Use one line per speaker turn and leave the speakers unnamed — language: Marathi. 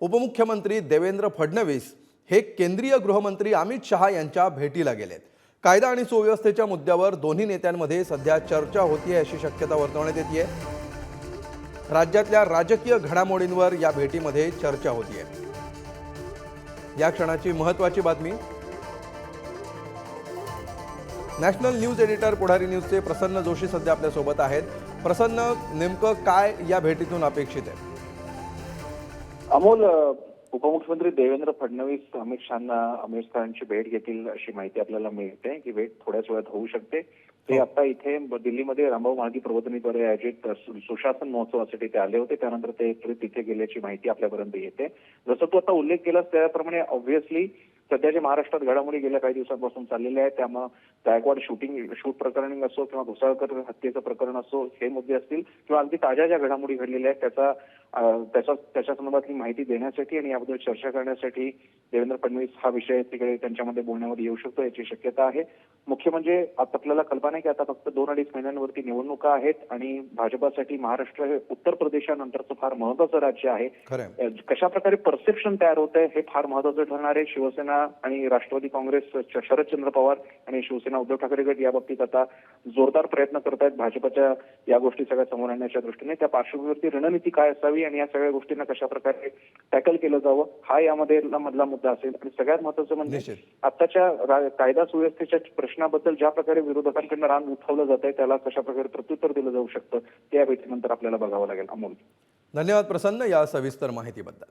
उपमुख्यमंत्री देवेंद्र फडणवीस हे केंद्रीय गृहमंत्री अमित शहा यांच्या भेटीला गेलेत. कायदा आणि सुव्यवस्थेच्या मुद्द्यावर दोन्ही नेत्यांमध्ये सध्या चर्चा होतीये अशी शक्यता वर्तवण्यात येते राज्यातल्या राजकीय घडामोडींवर या भेटीमध्ये चर्चा होतीये. या क्षणाची महत्वाची बातमी. नॅशनल न्यूज एडिटर पुढारी न्यूजचे प्रसन्न जोशी सध्या आपल्यासोबत आहेत. प्रसन्न नेमकं काय या भेटीतून अपेक्षित आहे?
अमोल उपमुख्यमंत्री देवेंद्र फडणवीस अमित शहाना अमित शहांची भेट घेतील अशी माहिती आपल्याला मिळते ही भेट थोड्याच वेळात होऊ शकते. ते आता इथे दिल्लीमध्ये रामभाऊ मार्गी प्रबोधनीद्वारे आयोजित सुशासन महोत्सवासाठी ते आले होते. त्यानंतर ते तिथे गेल्याची माहिती आपल्यापर्यंत येते. जसं तू आता उल्लेख केलास त्याप्रमाणे ऑब्व्हियसली सध्या जे महाराष्ट्रात घडामोडी गेल्या काही दिवसांपासून चाललेल्या आहेत त्यामुळे गायकवाड शूटिंग शूट प्रकरण असो किंवा घुसाळकर हत्येचं प्रकरण असो हे मुद्दे असतील किंवा अगदी ताज्या ज्या घडामोडी घडलेल्या आहेत त्याचा त्याच्या त्याच्या संदर्भातली माहिती देण्यासाठी आणि याबद्दल चर्चा करण्यासाठी देवेंद्र फडणवीस हा विषय तिकडे त्यांच्यामध्ये बोलण्यामध्ये येऊ शकतो याची शक्यता आहे. मुख्य म्हणजे आता आपल्याला कल्पना आहे की आता फक्त दोन अडीच महिन्यांवरती निवडणुका आहेत आणि भाजपासाठी महाराष्ट्र हे उत्तर प्रदेशानंतरचं फार महत्वाचं राज्य आहे. कशा प्रकारे परसेप्शन तयार होत आहे हे फार महत्वाचं ठरणार आहे. शिवसेना आणि राष्ट्रवादी काँग्रेस शरदचंद्र पवार आणि शिवसेना उद्धव ठाकरे गट या बाबतीत आता जोरदार प्रयत्न करत आहेत भाजपच्या या गोष्टी सगळ्या समोर आणण्याच्या दृष्टीने. त्या पार्श्वभूमीवरती रणनीती काय असावी आणि या सगळ्या गोष्टींना कशा प्रकारे टॅकल केलं जावं हा यामध्ये मधला मुद्दा असेल. आणि सगळ्यात महत्वाचं म्हणजे. आताच्या कायदा सुव्यवस्थेच्या प्रश्नाबद्दल ज्या प्रकारे विरोधकांकडनं रान उठवलं जात आहे त्याला कशा प्रकारे प्रत्युत्तर दिलं जाऊ शकतं ते या भेटीनंतर आपल्याला बघावं लागेल. अमोल.
धन्यवाद प्रसन्न या सविस्तर माहितीबद्दल.